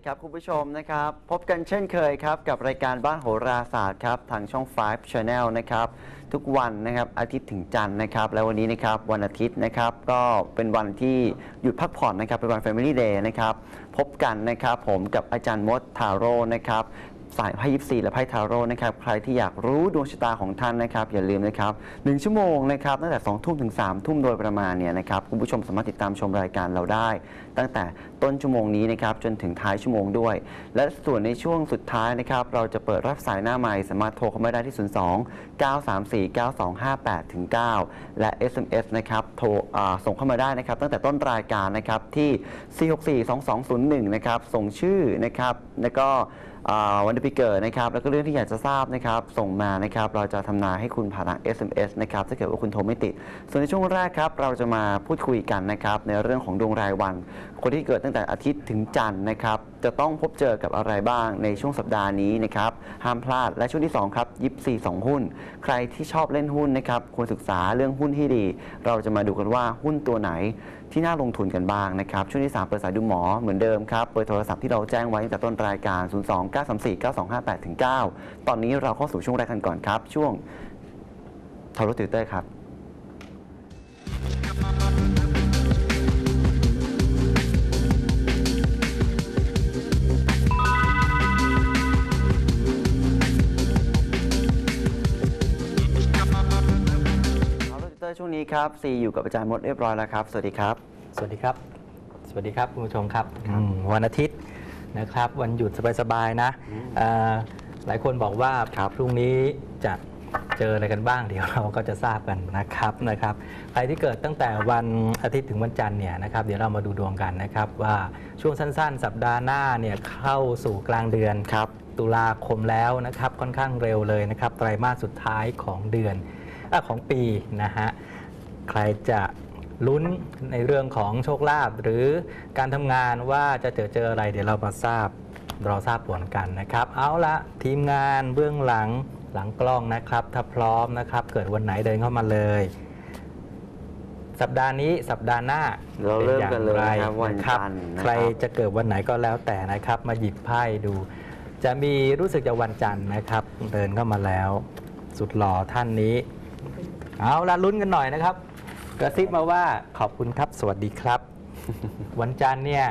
ดีครับคุณผู้ชมนะครับ พบกันเช่นเคยครับ กับรายการบ้านโหราศาสตร์ครับ ทางช่อง 5 Channel นะครับ ทุกวันนะครับอาทิตย์ถึงจันทร์นะครับ แล้ววันนี้นะครับวันอาทิตย์นะครับ ก็เป็นวันที่หยุดพักผ่อนนะครับ เป็นวัน Family Day นะครับ พบกันนะครับผมกับอาจารย์มดทาโร่นะครับสายไพ่ยิปซีและไพ่ทาโร่นะครับ ใครที่อยากรู้ดวงชะตาของท่านนะครับ อย่าลืมนะครับหนึ่งชั่วโมงนะครับตั้งแต่2ทุ่มถึง3ทุ่มโดยประมาณเนี่ยนะครับ คุณผู้ชมสามารถติดตามชมรายการเราได้ ตั้งแต่ต้นชั่วโมงนี้นะครับจนถึงท้ายชั่วโมงด้วย และส่วนในช่วงสุดท้ายนะครับเราจะเปิดรับสายหน้าใหม่สามารถโทรเข้ามาได้ที่ 02 934 9258ถึง9และ SMS นะครับโทรส่งเข้ามาได้นะครับ ตั้งแต่ต้นรายการนะครับที่ 464 2201 นะครับส่งชื่อนะครับแล้วก็วันเดือนปีเกิดนะครับแล้วก็เรื่องที่อยากจะทราบนะครับส่งมานะครับเราจะทำนายให้คุณผ่านทาง SMS นะครับถ้าเกิดว่าคุณโทรไม่ติด ส่วนในช่วงแรกครับเราจะมาพูดคุยกันนะครับในเรื่องของดวงรายวันคนที่เกิดตั้งแต่อาทิตย์ถึงจันทร์นะครับ จะต้องพบเจอกับอะไรบ้างในช่วงสัปดาห์นี้นะครับ ห้ามพลาดและช่วงที่ 2 ครับยิปซีสองหุ้น ใครที่ชอบเล่นหุ้นนะครับควรศึกษาเรื่องหุ้นที่ดี เราจะมาดูกันว่าหุ้นตัวไหนที่น่าลงทุนกันบ้างนะครับ ช่วงที่ 3 เปิดสายดูหมอเหมือนเดิมครับเปิดโทรศัพท์ที่เราแจ้งไว้ตั้งแต่ต้นรายการ 0 2 9 3 4 9 2 5 8ถึง9ตอนนี้เราเข้าสู่ช่วงแรกกันก่อนครับ ช่วงทารุติวเตอร์ครับ รุติวเตอร์ช่วงนี้ครับซีอยู่กับอาจารย์มดเรียบร้อยแล้วครับ สวัสดีครับ สวัสดีครับ สวัสดีครับคุณผู้ชมครับอืมวันอาทิตย์นะครับ วันหยุดสบายๆนะเอ่อหลายคนบอกว่าครับพรุ่งนี้จะเจออะไรกันบ้างเดี๋ยวเราก็จะทราบกันนะครับนะครับใครที่เกิดตั้งแต่วันอาทิตย์ถึงวันจันทร์เนี่ยนะครับเดี๋ยวเรามาดูดวงกันนะครับว่าช่วงสั้นๆ สัปดาห์หน้าเนี่ยเข้าสู่กลางเดือนครับตุลาคมแล้วนะครับค่อนข้างเร็วเลยนะครับไตรมาสสุดท้ายของเดือน อาของปีนะฮะใครจะลุ้นในเรื่องของโชคลาภหรือการทำงานว่าจะเจอเจออะไร เดี๋ยวเรามาทราบเราทราบผลกันนะครับ เอาละทีมงานเบื้องหลังหลังกล้องนะครับ ถ้าพร้อมนะครับ เกิดวันไหนเดินเข้ามาเลย สัปดาห์นี้สัปดาห์หน้าเราเริ่มกันเลยป็นะครับวันะครับจันทร์นะครับใครจะเกิดวันไหนก็แล้วแต่นะครับ มาหยิบไพ่ดู จะมีรู้สึกจะวันจันทร์นะครับ เดินเข้ามาแล้ว สุดหล่อท่านนี้ เอาละลุ้นกันหน่อยนะครับ กระซิบมาว่าขอบคุณครับสวัสดีครับ วันจันทร์เนี่ย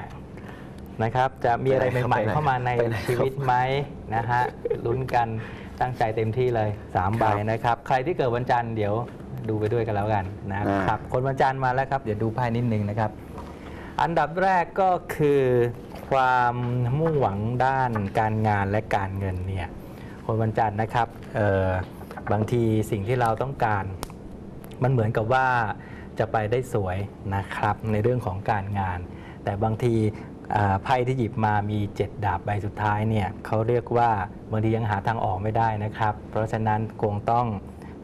นะครับ จะมีอะไรใหม่ๆเข้ามาในไปไหนครับชีวิตไหมนะฮะลุ้นกันตั้งใจเต็มที่เลย3ใบนะครับ ใครที่เกิดวันจันทร์เดี๋ยวดูไปด้วยกันแล้วกันนะครับ คนวันจันทร์มาแล้วครับ เดี๋ยวดูไพ่นิดนึงนะครับ อันดับแรกก็คือความมุ่งหวังด้านการงานและการเงินเนี่ยคนวันจันทร์นะครับเอ่อบางทีสิ่งที่เราต้องการ มันเหมือนกับว่าจะไปได้สวยนะครับในเรื่องของการงาน แต่บางทีไพ่ที่หยิบมามี 7 ดาบใบสุดท้ายเนี่ยเขาเรียกว่าบางทียังหาทางออกไม่ได้นะครับ เพราะฉะนั้นคงต้อง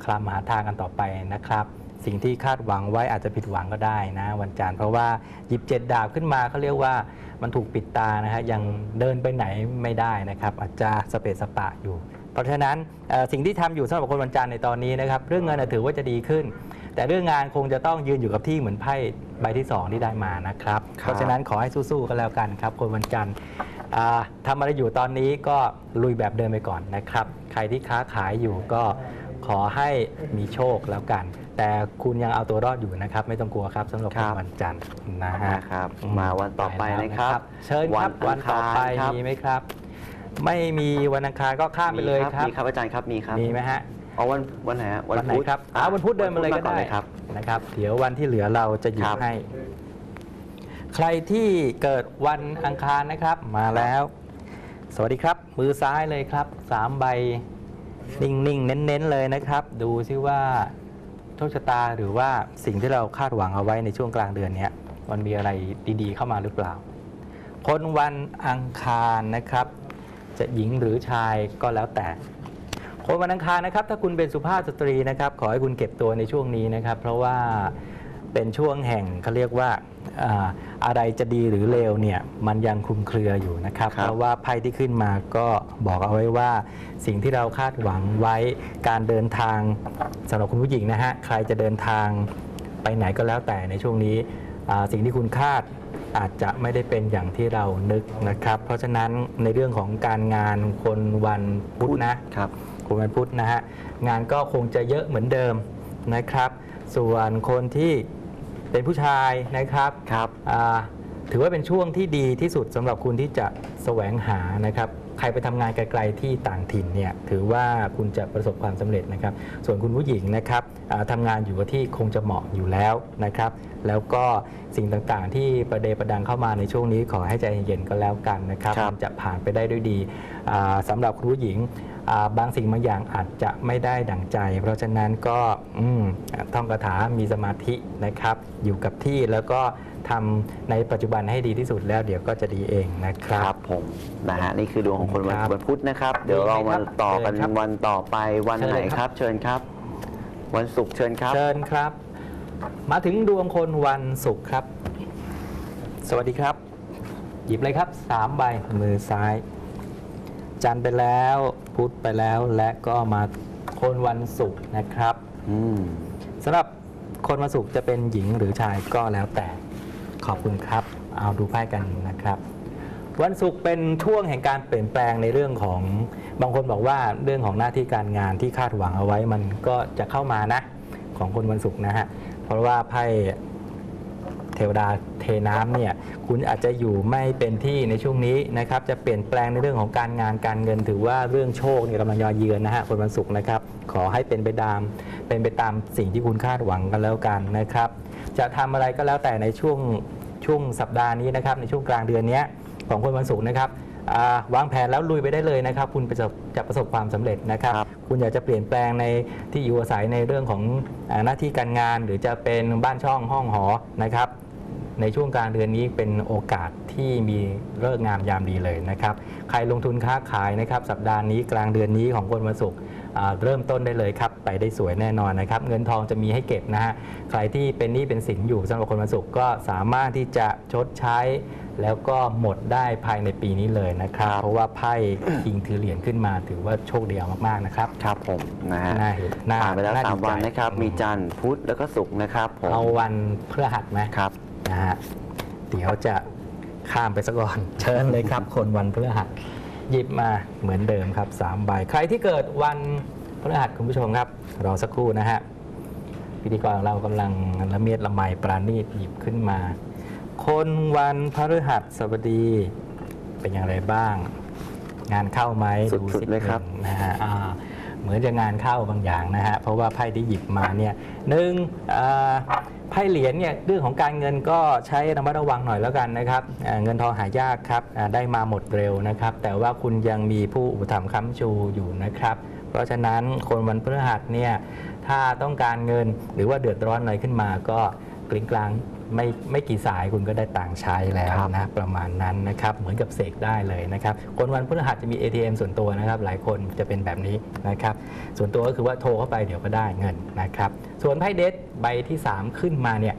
คลำหาทางกันต่อไปนะครับ สิ่งที่คาดหวังไว้อาจจะผิดหวังก็ได้นะวันจันทร์เพราะว่าหยิบเจ็ดดาบขึ้นมาเขาเรียกว่ามันถูกปิดตานะฮะยังเดินไปไหนไม่ได้นะครับ อาจจะสเปซสปะอยู่ เพราะฉะนั้นเอ่อสิ่งที่ทำอยู่สำหรับคนวันจันทร์ในตอนนี้นะครับเรื่องเงินนะถือว่าจะดีขึ้น แต่เรื่องงานคงจะต้องยืนอยู่กับที่เหมือนไพ่ใบที่ 2 ที่ได้มานะครับครับเพราะฉะนั้นขอให้สู้ๆกันแล้วกันครับ คนวันจันทร์อ่าทำอะไรอยู่ตอนนี้ก็ลุยแบบเดิมไปก่อนนะครับ ใครที่ค้าขายอยู่ก็ขอให้มีโชคแล้วกัน แต่คุณยังเอาตัวรอดอยู่นะครับ ไม่ต้องกลัวครับสำหรับคนวันจันทร์นะฮะนะครับ มาวันต่อไปนะครับ เชิญครับวัวันนอังคารต่อไปครับมีไหมครับ ไม่มีวันอังคารก็ข้ามไปเลยครับมีครับอาจารย์ครับมีครับมีไหมฮะอ๋อวันวันไหนฮะวันไหนพุธครับอ่าวันพุธเดินมาเลยก็วัได้นครับนะครับ เดี๋ยววันที่เหลือเราจะหยิครับบให้ ใครที่เกิดวันอังคารนะครับ มาแล้ว สวัสดีครับ มือซ้ายเลยครับสามใบนิ่งๆ เน้นๆ เลยนะครับ ดูซิว่าโชคชะตาหรือว่าสิ่งที่เราคาดหวังเอาไว้ในช่วงกลางเดือนเนี้ยมันมีอะไรดีๆ เข้ามาหรือเปล่า คนวันอังคารนะครับ จะหญิงหรือชายก็แล้วแต่คนวันอังคารนะครับ ถ้าคุณเป็นสุภาพสตรีนะครับ ขอให้คุณเก็บตัวในช่วงนี้นะครับ เพราะว่าเป็นช่วงแห่งเขาเรียกว่าอ่าอะไรจะดีหรือเลวเนี่ยมันยังคลุมเครืออยู่นะครับครับ เพราะว่าไพ่ที่ขึ้นมาก็บอกเอาไว้ว่า สิ่งที่เราคาดหวังไว้การเดินทางสำหรับคุณผู้หญิงนะฮะใครจะเดินทางไปไหนก็แล้วแต่ในช่วงนี้อ่าสิ่งที่คุณคาด อาจจะไม่ได้เป็นอย่างที่เรานึกนะครับ เพราะฉะนั้นในเรื่องของการงานคนวันพุธนะครับคุณวันพุธนะฮะงานก็คงจะเยอะเหมือนเดิมนะครับ ส่วนคนที่เป็นผู้ชายนะครับครับอ่าถือว่าเป็นช่วงที่ดีที่สุดสำหรับคุณที่จะแสวงหานะครับ ใครไปทำงานไกลๆที่ต่างถิ่นเนี่ยถือว่าคุณจะประสบความสำเร็จนะครับ ส่วนคุณผู้หญิงนะครับอ่าทำงานอยู่กับที่คงจะเหมาะอยู่แล้วนะครับ แล้วก็สิ่งต่างๆ ที่ประเดประดังเข้ามาในช่วงนี้ขอให้ใจเย็นๆก็แล้วกันนะครับครับมันจะผ่านไปได้ด้วยดีอ่าสำหรับคุณผู้หญิงอ่า บางสิ่งบางอย่างอาจจะไม่ได้ดั่งใจ เพราะฉะนั้นก็อืมท่องคาถามีสมาธินะครับ อยู่กับที่แล้วก็ทำในปัจจุบันให้ดีที่สุดแล้วเดี๋ยวก็จะดีเองนะคครัรับบผมนะฮะนี่คือดวงของคนวันครับวันพุธนะครับ เดี๋ยวเรามาต่อกันเชิญครับวันต่อไปวันเชิญไหนเลยคครัรับบเชิญครับ วันศุกร์เชิญครับ เชิญครับ มาถึงดวงคนวันศุกร์ครับ สวัสดีครับ หยิบเลยครับสามใบมือซ้าย จันทร์ไปแล้ว พุธไปแล้ว และก็มาคนวันศุกร์นะครับอืมสำหรับคนวันศุกร์จะเป็นหญิงหรือชายก็แล้วแต่ขอบคุณครับ เอาดูไพ่กันนะครับ วันศุกร์เป็นช่วงแห่งการเปลี่ยนแปลงในเรื่องของบางคนบอกว่าเรื่องของหน้าที่การงานที่คาดหวังเอาไว้มันก็จะเข้ามานะ ของคนวันศุกร์นะฮะเพราะว่าไพ่ เทวดาเทน้ำเนี่ยคุณอาจจะอยู่ไม่เป็นที่ในช่วงนี้นะครับจะเปลี่ยนแปลงในเรื่องของการงานการเงิน ถือว่าเรื่องโชคเนี่ยกำลังยอเยือนนะฮะคนวันศุกร์นะครับขอให้เป็นไปตามเป็นไปตามสิ่งที่คุณคาดหวังกันแล้วกันนะครับจะทำอะไรก็แล้วแต่ในช่วงช่วงสัปดาห์นี้นะครับในช่วงกลางเดือนเนี้ยของคนวันศุกร์นะครับอ่าวางแผนแล้วลุยไปได้เลยนะครับ คุณจะจะประสบความสำเร็จนะครับครับ คุณอยากจะเปลี่ยนแปลงในที่อยู่อาศัยในเรื่องของอาหน้าที่การงาน หรือจะเป็นบ้านช่องห้องหอนะครับ ในช่วงกลางเดือนนี้เป็นโอกาสที่มีเลิกษ์งามยามดีเลยนะครับ ใครลงทุนค้าขายนะครับ สัปดาห์นี้กลางเดือนนี้ของคนวันศุกร์อ่าเริ่มต้นได้เลยครับ ไปได้สวยแน่นอนนะครับ เงินทองจะมีให้เก็บนะฮะ ใครที่เป็นหนี้เป็นสินอยู่สำหรับคนวันศุกร์ก็สามารถที่จะชดใช้ แล้วก็หมดได้ภายในปีนี้เลยนะครับ เพราะว่าไพ่คิงถือเหรียญขึ้นมาถือว่าโชคดีเอามากๆนะครับ ครับผมนะฮะน่าเห็นน่าผ่านไปแล้วน่สามดีใจวันนะครับ มีจันทร์พุธแล้วก็ศุกร์นะครับผมเอาวันพฤหัสไหมครับ นะฮะเดี๋ยวจะข้ามไปซะก่อน เชิญเลยครับ คนวันพฤหัสหยิบมาเหมือนเดิมครับ3ใบใครที่เกิดวันพฤหัสคุณผู้ชมครับ รอสักครู่นะฮะพิธีกรของเรากำลังละเมียดละไมปราณีตหยิบขึ้นมา คนวันพฤหัสบดีเป็นอย่างไรบ้าง งานเข้าไหมสุดๆสิเลยครับหนึ่งนะฮะอ่า เหมือนจะงานเข้าบางอย่างนะฮะเพราะว่าไพ่ที่หยิบมาเนี่ยหนึ่งไพ่เหรียญเนี่ยเรื่องของการเงินก็ใช้ระมัดระวังหน่อยแล้วกันนะครับเงินทองหายากครับได้มาหมดเร็วนะครับ แต่ว่าคุณยังมีผู้อุปถัมภ์ค้ำชูอยู่นะครับ เพราะฉะนั้นคนวันพฤหัสเนี่ยถ้าต้องการเงินหรือว่าเดือดร้อนอะไรขึ้นมาก็กลิ้งกลาง ไม่ไม่กี่สายคุณก็ได้ต่างค์ใช้แล้วครับนะประมาณนั้นนะครับเหมือนกับเสกได้เลยนะครับคนวันพฤหัสจะมี ATM ส่วนตัวนะครับ หลายคนจะเป็นแบบนี้นะครับส่วนตัวก็คือว่าโทรเข้าไปเดี๋ยวก็ได้เงินนะครับส่วนไพ่เดทใบที่ 3 ขึ้นมาเนี่ย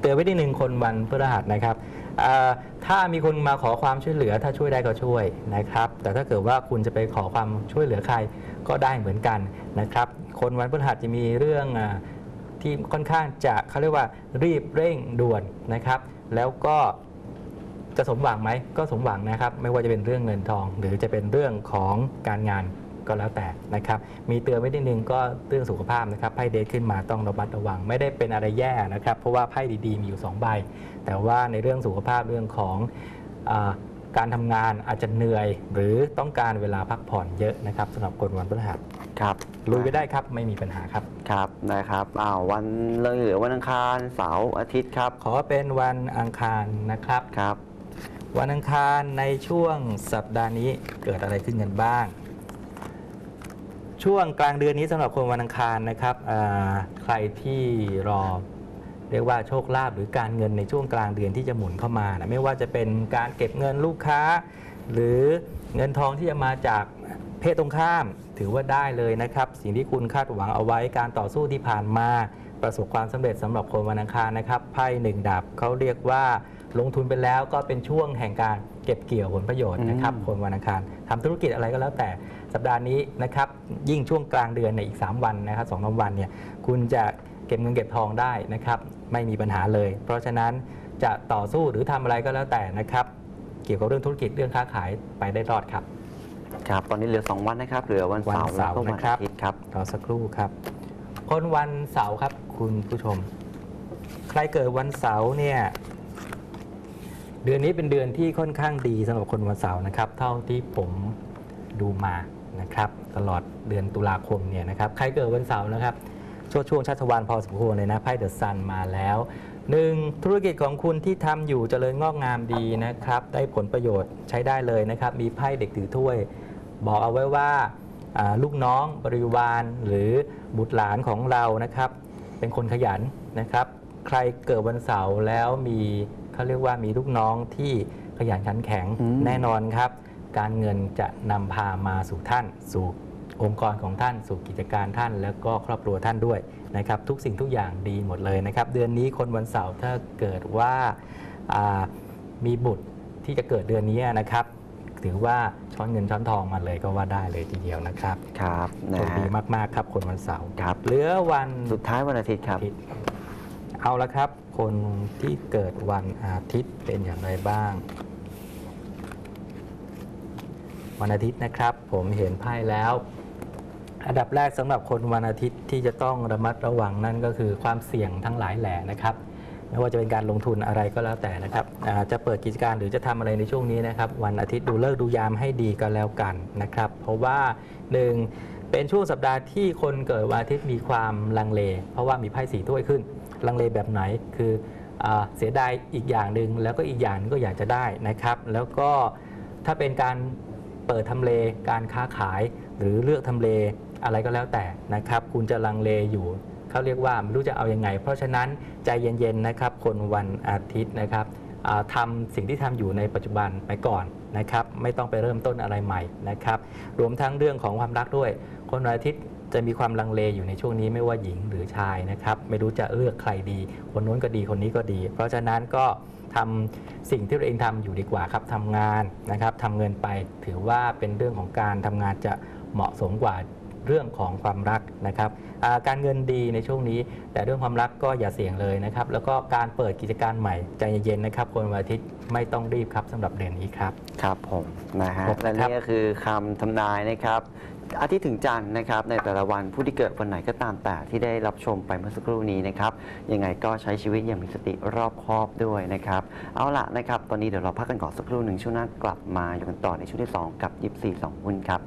เตือนไว้ที่หนึ่งคนวันพฤหัสนะครับเอ่อถ้ามีคนมาขอความช่วยเหลือถ้าช่วยได้ก็ช่วยนะครับ แต่ถ้าเกิดว่าคุณจะไปขอความช่วยเหลือใครก็ได้เหมือนกันนะครับ คนวันพฤหัสจะมีเรื่องอา ที่ค่อนข้างจะเขาเรียกว่ารีบเร่งด่วนนะครับ แล้วก็จะสมหวังไหมก็สมหวังนะครับ ไม่ว่าจะเป็นเรื่องเงินทอง หรือจะเป็นเรื่องของการงานก็แล้วแต่นะครับ มีเตือนไว้นิดนึงก็เรื่องสุขภาพนะครับไพ่เดทขึ้นมาต้องระมัดระวัง ไม่ได้เป็นอะไรแย่นะครับ เพราะว่าไพ่ดีๆ มีอยู่ 2 ใบ แต่ว่าในเรื่องสุขภาพเรื่องของอการทำงานอาจจะเหนื่อย หรือต้องการเวลาพักผ่อนเยอะนะครับสำหรับคนวันพฤหัส ครับลุยไปได้ครับ ไม่มีปัญหาครับ ครับนะครับอ้าววันเลยเหลือวันอังคารเสาร์อาทิตย์ครับ ขอเป็นวันอังคารนะครับ ครับ วันอังคารในช่วงสัปดาห์นี้เกิดอะไรขึ้นกันบ้าง ช่วงกลางเดือนนี้สำหรับคนวันอังคารนะครับอ่าใครที่รอเรียกว่าโชคลาภหรือการเงินในช่วงกลางเดือนที่จะหมุนเข้ามานะไม่ว่าจะเป็นการเก็บเงินลูกค้า หรือเงินทองที่จะมาจาก เพศตรงข้ามถือว่าได้เลยนะครับ สิ่งที่คุณคาดหวังเอาไว้การต่อสู้ที่ผ่านมา ประสบความสำเร็จสำหรับคนวันอังคารนะครับไพ่หนึ่งดาบเขาเรียกว่าลงทุนไปแล้วก็เป็นช่วงแห่งการเก็บเกี่ยวผลประโยชน์นะครับอืมคนวันอังคารทำธุรกิจอะไรก็แล้วแต่สัปดาห์นี้นะครับ ยิ่งช่วงกลางเดือนในยอีก 3 วันนะครับสองสามวันเนี่ยคุณจะเก็บเงินเก็บทองได้นะครับ ไม่มีปัญหาเลย เพราะฉะนั้นจะต่อสู้หรือทำอะไรก็แล้วแต่นะครับ เกี่ยวกับเรื่องธุรกิจเรื่องค้าขายไปได้รอดครับ ครับ ตอนนี้เหลือ 2 วันนะครับ เหลือวันเสาร์วันแล้เสาวร์ก็วันนะครับ อาทิตย์ครับ รอสักครู่ครับ คนวันเสาร์ครับ คุณผู้ชม ใครเกิดวันเสาร์เนี่ย เดือนนี้เป็นเดือนที่ค่อนข้างดีสำหรับคนวันเสาร์นะครับ เท่าที่ผมดูมานะครับ ตลอดเดือนตุลาคมเนี่ยนะครับ ใครเกิดวันเสาร์นะครับช่วงช่วงชัชวานพอสมควรเลยนะไพ่เดอะซันมาแล้วหนึ่งธุรกิจของคุณที่ทำอยู่เจริญงอกงามดีนะครับ ได้ผลประโยชน์ใช้ได้เลยนะครับ มีไพ่เด็กถือถ้วย บอกเอาไว้ว่าอ่าลูกน้องบริวารหรือบุตรหลานของเรานะครับ เป็นคนขยันนะครับ ใครเกิดวันเสาร์แล้วมีเขาเรียกว่ามีลูกน้องที่ขยันขันแข็งอืมแน่นอนครับ การเงินจะนำพามาสู่ท่านสู่องค์กรของท่านสู่กิจการท่าน แล้วก็ครอบครัวท่านด้วยนะครับ ทุกสิ่งทุกอย่างดีหมดเลยนะครับ เดือนนี้คนวันเสาร์ถ้าเกิดว่าอ่ามีบุตรที่จะเกิดเดือนนี้นะครับ ถือว่าช้อนเงินช้อนทองมาเลยก็ว่าได้เลยทีเดียวนะครับครับโชนะคฮะ ดีมากๆครับคนวันเสาร์ครับ เหลือวันสุดท้ายวันอาทิตย์ครับ อาทิตย์เอาละครับ คนที่เกิดวันอาทิตย์เป็นอย่างไรบ้าง วันอาทิตย์นะครับ ผมเห็นไพ่แล้ว อันดับแรกสำหรับคนวันอาทิตย์ที่จะต้องระมัดระวังนั่นก็คือความเสี่ยงทั้งหลายแหล่นะครับ ไม่ว่าจะเป็นการลงทุนอะไรก็แล้วแต่นะครับอ่าจะเปิดกิจการหรือจะทำอะไรในช่วงนี้นะครับ วันอาทิตย์ดูเลิกษ์ดูยามให้ดีก็แล้วกันนะครับ เพราะว่าหนึ่งเป็นช่วงสัปดาห์ที่คนเกิดวันอาทิตย์มีความลังเล เพราะว่ามีไพ่สีถ้วยขึ้น ลังเลแบบไหนคืออาเสียดายอีกอย่างหนึ่งแล้วก็อีกอย่างหนึงก็อยากจะได้นะครับ แล้วก็ถ้าเป็นการเปิดทำเลการค้าขายหรือเลือกทำเลอะไรก็แล้วแต่นะครับ คุณจะลังเลอยู่ เขาเรียกว่าไม่รู้จะเอาอยัางไง เพราะฉะนั้นใจเย็นๆนะครับ คนวันอาทิตย์นะครับทำสิ่งที่ทำอยู่ในปัจจุบันไปก่อนนะครับไม่ต้องไปเริ่มต้นอะไรใหม่นะครับรวมทั้งเรื่องของความรักด้วย คนวันอาทิตย์จะมีความลังเลอยู่ในช่วงนี้ไม่ว่าหญิงหรือชายนะครับไม่รู้จะเลือกใครดี คนนู้นก็ดีคนนี้ก็ดี เพราะฉะนั้นก็ทำสิ่งที่ตัวเองทำอยู่ดีกว่าครับทำงานนะครับทำเงินไปถือว่าเป็นเรื่องของการทำงานจะเหมาะสมกว่า เรื่องของความรักนะครับอ่าการเงินดีในช่วงนี้ แต่เรื่องความรักก็อย่าเสี่ยงเลยนะครับแล้วก็การเปิดกิจการใหม่ใจเย็นๆนะครับคนวันอาทิตย์ไม่ต้องรีบครับสำหรับเดือนนี้ครับครับผมนะฮะครับและนี่ก็คือคำทำนายนะครับอาทิตย์ถึงจันทร์นะครับในแต่ละวันผู้ที่เกิดวันไหนก็ตามแต่ที่ได้รับชมไปเมื่อสักครู่นี้นะครับยังไงก็ใช้ชีวิตอย่างมีสติรอบคอบด้วยนะครับ เอาละนะครับ ตอนนี้เดี๋ยวเราพักกันก่อนสักครู่หนึ่งช่วงหน้ากลับมาอยู่กันต่อในช่วงที่ 2 กับ 24 2หุ้นครับ